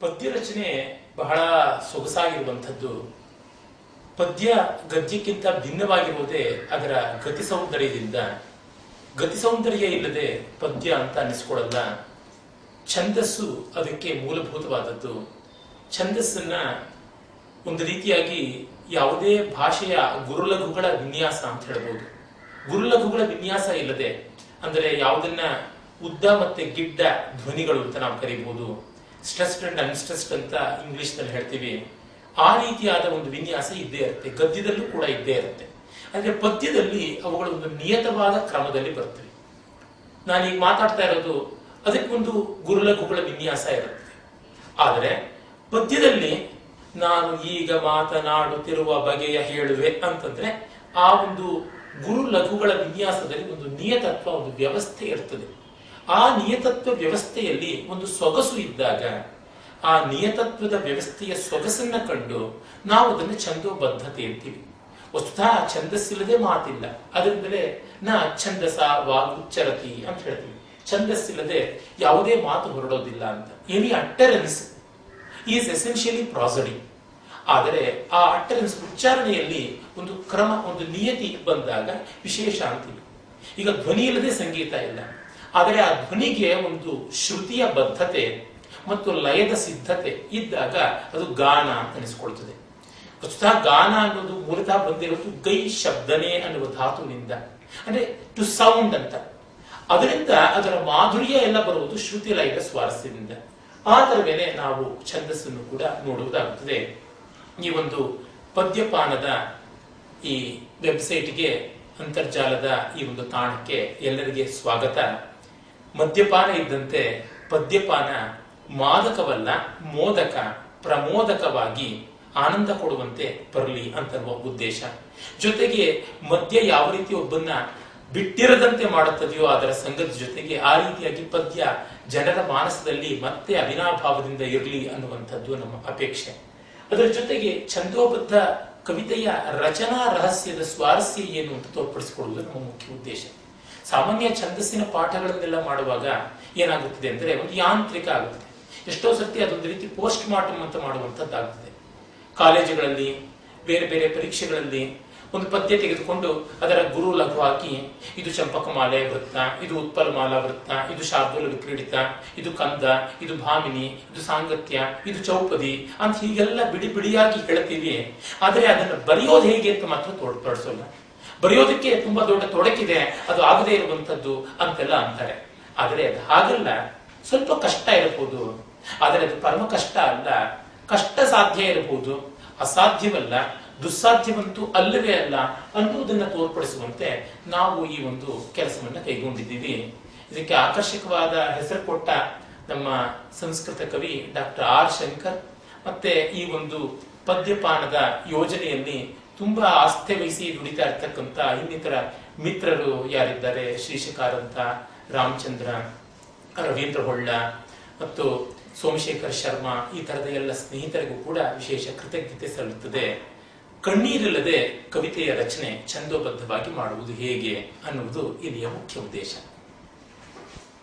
ಪದ್ಯ ರಚನೆ ಬಹಳ ಸೊಗಸಾಗಿರುವಂಥದ್ದು. ಪದ್ಯ ಗದ್ಯಕ್ಕಿಂತ ಭಿನ್ನವಾಗಿರುವುದೇ ಅದರ ಗತಿ ಸೌಂದರ್ಯದಿಂದ ಗತಿ ಸೌಂದರ್ಯ ಇಲ್ಲದೆ ಪದ್ಯ ಅಂತ ಅನ್ನಿಸ್ಕೊಳ್ಳಲ್ಲ ಛಂದಸ್ಸು ಅದಕ್ಕೆ ಮೂಲಭೂತವಾದದ್ದು. ಛಂದಸ್ಸನ್ನ ಒಂದು ರೀತಿಯಾಗಿ ಯಾವುದೇ ಭಾಷೆಯ ಗುರುಲಘುಗಳ ವಿನ್ಯಾಸ ಅಂತ ಹೇಳ್ಬೋದು. ಗುರುಲಘುಗಳ ವಿನ್ಯಾಸ ಇಲ್ಲದೆ, ಅಂದರೆ ಯಾವುದನ್ನ ಉದ್ದ ಮತ್ತೆ ಗಿಡ್ಡ ಧ್ವನಿಗಳು ಅಂತ ನಾವು ಕರೀಬಹುದು. ಸ್ಟ್ರೆಸ್ಡ್ ಅಂಡ್ ಅನ್ಸ್ಟ್ರೆಸ್ಡ್ ಅಂತ ಇಂಗ್ಲಿಷ್ನಲ್ಲಿ ಹೇಳ್ತೀವಿ. ಆ ರೀತಿಯಾದ ಒಂದು ವಿನ್ಯಾಸ ಇದ್ದೇ ಇರುತ್ತೆ. ಗದ್ಯದಲ್ಲೂ ಕೂಡ ಇದ್ದೇ ಇರುತ್ತೆ. ಆದರೆ ಪದ್ಯದಲ್ಲಿ ಅವುಗಳು ಒಂದು ನಿಯತವಾದ ಕ್ರಮದಲ್ಲಿ ಬರ್ತವೆ. ನಾನೀಗ ಮಾತಾಡ್ತಾ ಇರೋದು ಅದಕ್ಕೊಂದು ಗುರುಲಘುಗಳ ವಿನ್ಯಾಸ ಇರುತ್ತೆ. ಆದರೆ ಪದ್ಯದಲ್ಲಿ ನಾನು ಈಗ ಮಾತನಾಡುತ್ತಿರುವ ಬಗೆಯ ಹೇಳುವೆ ಅಂತಂದ್ರೆ ಆ ಒಂದು ಗುರು ಲಘುಗಳ ವಿನ್ಯಾಸದಲ್ಲಿ ಒಂದು ನಿಯತತ್ವ, ಒಂದು ವ್ಯವಸ್ಥೆ ಇರ್ತದೆ. ಆ ನಿಯತತ್ವ ವ್ಯವಸ್ಥೆಯಲ್ಲಿ ಒಂದು ಸೊಗಸು ಇದ್ದಾಗ ಆ ನಿಯತತ್ವದ ವ್ಯವಸ್ಥೆಯ ಸೊಗಸನ್ನ ಕಂಡು ನಾವು ಅದನ್ನು ಛಂದೋಬದ್ಧತೆ ಅಂತೀವಿ. ವಸ್ತುತಃ ಛಂದಸ್ಸಿಲ್ಲದೆ ಮಾತಿಲ್ಲ. ಅದರಿಂದಲೇ ನ ಛಂದಸ ವಾಗುಚ್ಚರತಿ ಅಂತ ಹೇಳ್ತೀವಿ. ಛಂದಸ್ಸಿಲ್ಲದೆ ಯಾವುದೇ ಮಾತು ಹೊರಡೋದಿಲ್ಲ ಅಂತ. Any utterance is essentially prosody. ಆದರೆ ಆ ಅಟ್ಟರೆನ್ಸ್ ಉಚ್ಚಾರಣೆಯಲ್ಲಿ ಒಂದು ಕ್ರಮ, ಒಂದು ನಿಯತಿ ಬಂದಾಗ ವಿಶೇಷ ಅಂತೀವಿ. ಈಗ ಧ್ವನಿ ಇಲ್ಲದೆ ಸಂಗೀತ ಇಲ್ಲ. ಆದರೆ ಆ ಧ್ವನಿಗೆ ಒಂದು ಶ್ರುತಿಯ ಬದ್ಧತೆ ಮತ್ತು ಲಯದ ಸಿದ್ಧತೆ ಇದ್ದಾಗ ಅದು ಗಾನ ಅಂತ ಅನಿಸ್ಕೊಳ್ತದೆ. ವಸ್ತುತಃ ಗಾನ ಅನ್ನೋದು ಮೂಲತಃ ಬಂದಿರೋದು ಗೈ ಶಬ್ದನೇ ಅನ್ನುವ ಧಾತುವಿನಿಂದ. ಅಂದ್ರೆ ಟು ಸೌಂಡ್ ಅಂತ. ಅದರಿಂದ ಅದರ ಮಾಧುರ್ಯ ಎಲ್ಲ ಬರುವುದು ಶ್ರುತಿ ಲಯದ ಸ್ವಾರಸ್ಯದಿಂದ. ಅದರ ಮೇಲೆ ನಾವು ಛಂದಸ್ಸನ್ನು ಕೂಡ ನೋಡುವುದಾಗುತ್ತದೆ. ಈ ಒಂದು ಪದ್ಯಪಾನದ ಈ ವೆಬ್ಸೈಟ್ಗೆ ಅಂತರ್ಜಾಲದ ಈ ಒಂದು ತಾಣಕ್ಕೆ ಎಲ್ಲರಿಗೆ ಸ್ವಾಗತ. ಮದ್ಯಪಾನ ಇದ್ದಂತೆ ಪದ್ಯಪಾನ ಮಾದಕವಲ್ಲ, ಮೋದಕ, ಪ್ರಮೋದಕವಾಗಿ ಆನಂದ ಕೊಡುವಂತೆ ಬರಲಿ ಅಂತನ್ನುವ ಉದ್ದೇಶ. ಜೊತೆಗೆ ಮದ್ಯ ಯಾವ ರೀತಿ ಒಬ್ಬನ್ನ ಬಿಟ್ಟಿರದಂತೆ ಮಾಡುತ್ತದೆಯೋ ಅದರ ಸಂಗತಿ ಜೊತೆಗೆ ಆ ರೀತಿಯಾಗಿ ಪದ್ಯ ಜನರ ಮಾನಸದಲ್ಲಿ ಮತ್ತೆ ಅವಿನಾಭಾವದಿಂದ ಇರಲಿ ಅನ್ನುವಂಥದ್ದು ನಮ್ಮ ಅಪೇಕ್ಷೆ. ಅದರ ಜೊತೆಗೆ ಛಂದೋಬದ್ಧ ಕವಿತೆಯ ರಚನಾ ರಹಸ್ಯದ ಸ್ವಾರಸ್ಯ ಏನು ಅಂತ ತೋರ್ಪಡಿಸಿಕೊಳ್ಳುವುದು ನಮ್ಮ ಮುಖ್ಯ ಉದ್ದೇಶ. ಸಾಮಾನ್ಯ ಛಂದಸ್ಸಿನ ಪಾಠಗಳನ್ನೆಲ್ಲ ಮಾಡುವಾಗ ಏನಾಗುತ್ತದೆ ಅಂದ್ರೆ ಒಂದು ಯಾಂತ್ರಿಕ ಆಗುತ್ತದೆ. ಎಷ್ಟೋ ಸರ್ತಿ ಅದೊಂದು ರೀತಿ ಪೋಸ್ಟ್ ಮಾರ್ಟಮ್ ಅಂತ ಮಾಡುವಂತದ್ದಾಗುತ್ತದೆ ಕಾಲೇಜುಗಳಲ್ಲಿ, ಬೇರೆ ಬೇರೆ ಪರೀಕ್ಷೆಗಳಲ್ಲಿ ಒಂದು ಪದ್ಯ ತೆಗೆದುಕೊಂಡು ಅದರ ಗುರು ಲಘು ಹಾಕಿ, ಇದು ಚಂಪಕಮಾಲೆ ವೃತ್ತ, ಇದು ಉತ್ಪಲಮಾಲ ವೃತ್ತ, ಇದು ಶಾರ್ದೂಲ ವಿಕ್ರೀಡಿತ, ಇದು ಕಂದ, ಇದು ಭಾಮಿನಿ, ಇದು ಸಾಂಗತ್ಯ, ಇದು ಚೌಪದಿ ಅಂತ ಹೀಗೆಲ್ಲ ಬಿಡಿ ಬಿಡಿಯಾಗಿ ಹೇಳ್ತೀವಿ. ಆದರೆ ಅದನ್ನು ಬರೆಯೋದು ಹೇಗೆ ಅಂತ ಮಾತ್ರ ತೋಡ್ಪಡಿಸೋಲ್ಲ ಬರೆಯೋದಕ್ಕೆ ತುಂಬಾ ದೊಡ್ಡ ತೊಡಕಿದೆ, ಅದು ಆಗದೇ ಇರುವಂತದ್ದು ಅಂತೆಲ್ಲ ಅಂತಾರೆ. ಆದರೆ ಅದು ಹಾಗಲ್ಲ, ಸ್ವಲ್ಪ ಕಷ್ಟ ಇರಬಹುದು. ಆದರೆ ಅದು ಪರಮ ಕಷ್ಟ ಅಲ್ಲ, ಕಷ್ಟ ಸಾಧ್ಯ ಇರಬಹುದು. ಅಸಾಧ್ಯವಲ್ಲ, ದುಸ್ಸಾಧ್ಯವಂತೂ ಅಲ್ಲವೇ ಅಲ್ಲ ಅನ್ನುವುದನ್ನ ತೋರ್ಪಡಿಸುವಂತೆ ನಾವು ಈ ಒಂದು ಕೆಲಸವನ್ನು ಕೈಗೊಂಡಿದ್ದೀವಿ. ಇದಕ್ಕೆ ಆಕರ್ಷಕವಾದ ಹೆಸರು ಕೊಟ್ಟ ನಮ್ಮ ಸಂಸ್ಕೃತ ಕವಿ ಡಾಕ್ಟರ್ ಆರ್ ಶಂಕರ್, ಮತ್ತೆ ಈ ಒಂದು ಪದ್ಯಪಾನದ ಯೋಜನೆಯಲ್ಲಿ ತುಂಬಾ ಆಸ್ಥೆ ವಹಿಸಿ ದುಡಿತಾ ಇರ್ತಕ್ಕಂಥ ಇನ್ನಿತರ ಮಿತ್ರರು ಯಾರಿದ್ದಾರೆ? ಶ್ರೀಶಕಾರಂತ ರಾಮಚಂದ್ರ, ರವೀಂದ್ರ ಹೊಳ್ಳ ಮತ್ತು ಸೋಮಶೇಖರ್ ಶರ್ಮಾ, ಈ ತರದ ಎಲ್ಲ ಸ್ನೇಹಿತರಿಗೂ ಕೂಡ ವಿಶೇಷ ಕೃತಜ್ಞತೆ ಸಲ್ಲುತ್ತದೆ ಕಣ್ಣೀರಿಲ್ಲದೆ ಕವಿತೆಯ ರಚನೆ ಛಂದೋಬದ್ಧವಾಗಿ ಮಾಡುವುದು ಹೇಗೆ ಅನ್ನುವುದು ಇಲ್ಲಿಯ ಮುಖ್ಯ ಉದ್ದೇಶ.